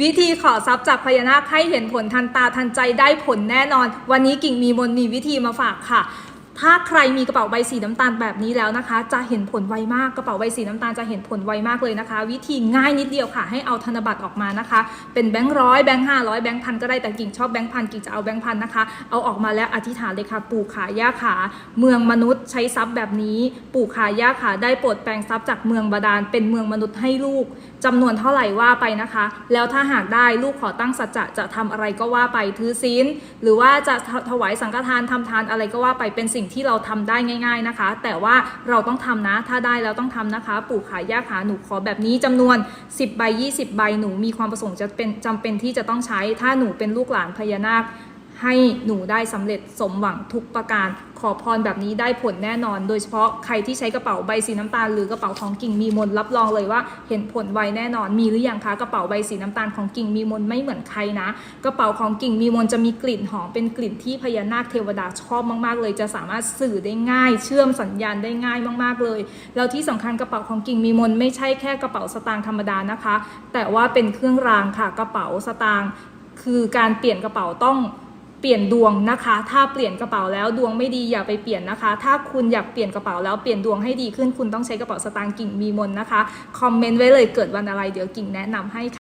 วิธีขอทรัพย์จากพญานาคให้เห็นผลทันตาทันใจได้ผลแน่นอน วันนี้กิ่งมีมนมีวิธีมาฝากค่ะ ถ้าใครมีกระเป๋าใบสีน้ำตาลแบบนี้แล้วนะคะ จะเห็นผลไวมากกระเป๋าใบสีน้ำตาลจะเห็นผลไวมากเลยนะคะ วิธีง่ายนิดเดียวค่ะ ให้เอาธนบัตรออกมานะคะ เป็นแบงค์ร้อยแบงค์ห้าร้อยแบงค์พันก็ได้แต่กิ่งชอบแบงค์พันกิ่งจะเอาแบงค์พันนะคะ เอาออกมาแล้วอธิษฐานเลยค่ะ ปู่ขาย่าขา เมืองมนุษย์ใช้ทรัพย์แบบนี้ ปู่ขาย่าขาได้โปรดแปลงทรัพย์จากเมืองบาดาลเป็นเมืองมนุษย์ให้ลูกจำนวนเท่าไหร่ว่าไปนะคะ แล้วถ้าหากได้ลูกขอตั้งสัจจะจะทำอะไรก็ว่าไปถือศีลหรือว่าจะถวายสังฆทานทำทานอะไรก็ว่าไปเป็นสิ่งที่เราทำได้ง่าย ๆนะคะ แต่ว่าเราต้องทำนะ ถ้าได้แล้วต้องทำนะคะ ปู่ขายยาขาหนูขอแบบนี้จำนวน 10ใบ20 ใบหนูมีความประสงค์จะเป็นจำเป็นที่จะต้องใช้ ถ้าหนูเป็นลูกหลานพญานาค ให้หนูได้สำเร็จสมหวังทุกประการ ขอพรแบบนี้ได้ผลแน่นอน โดยเฉพาะใครที่ใช้กระเป๋าใบสีน้ำตาลหรือกระเป๋าของกิ่งมีมนรับรองเลยว่า เห็นผลไวแน่นอน มีหรือยังคะกระเป๋าใบสีน้ำตาลของกิ่งมีมนไม่เหมือนใครนะ กระเป๋าของกิ่งมีมนจะมีกลิ่นหอมเป็นกลิ่นที่พญานาคเทวดาชอบมาก ๆ เลย จะสามารถสื่อได้ง่าย เชื่อมสัญญาณได้ง่ายมาก ๆเลย แล้วที่สำคัญกระเป๋าของกิ่งมีมนไม่ใช่แค่กระเป๋าสตางค์ธรรมดานะคะ แต่ว่าเป็นเครื่องรางค่ะกระเป๋าสตางค์คือการเปลี่ยนกระเป๋าต้อง เปลี่ยนดวงนะคะ ถ้าเปลี่ยนกระเป๋าแล้วดวงไม่ดีอย่าไปเปลี่ยนนะคะ ถ้าคุณอยากเปลี่ยนกระเป๋าแล้วเปลี่ยนดวงให้ดีขึ้นคุณต้องใช้กระเป๋าสตางค์กิ่งมีมนนะคะ คอมเมนต์ไว้เลยเกิดวันอะไรเดี๋ยวกิ่งแนะนำให้ค่ะ